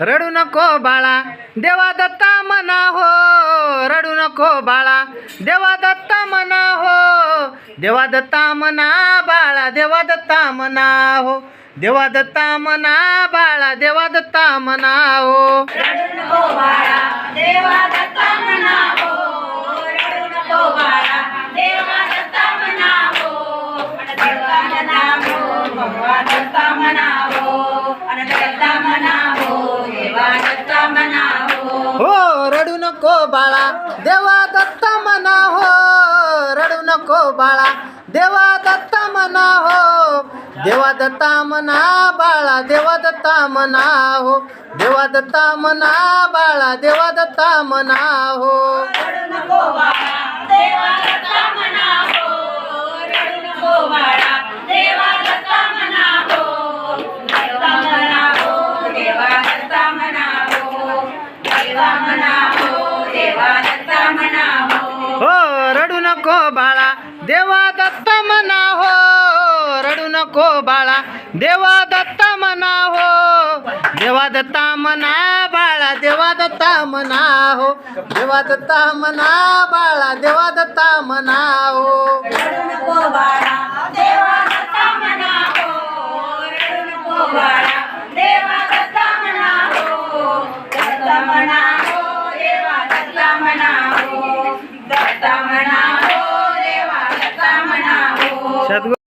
रडू नको बाळा. देवा दत्ता म्हणा हो. रडू नको बाळा. देवा दत्ता म्हणा हो. देवा दत्ता म्हणा बाळा. देवा दत्ता म्हणा हो देवा दत्ता म्हणा बाळा देवा दत्ता म्हणा हो. देवा दत्ता म्हणावो हो नको बाळा देवा दत्ता म्हणावो अन दत्ता म्हणावो भगवा दत्ता म्हणावो अन दत्ता म्हणावो देवा दत्ता म्हणावो हो रडू नको बाळा देवा दत्त म्हणा हो रडू नको बाळा देवा दत्त म्हणा हो देवा दत्ता म्हणा बाळा देवा दत्ता म्हणा हो देवा दत्ता म्हणा बाळा देवा दत्ता म्हणा हो रडू हो रडू नको बाळा देवा दत्ता म्हणा हो रडू नको बाळा देवा दत्ता म्हणा हो देवा दत्ता म्हणा बाळा देवा दत्ता म्हणा हो देवा दत्ता म्हणा बाळा देवा दत्ता म्हणा हो देवा दत्ता म्हणावो म्हणावो देवा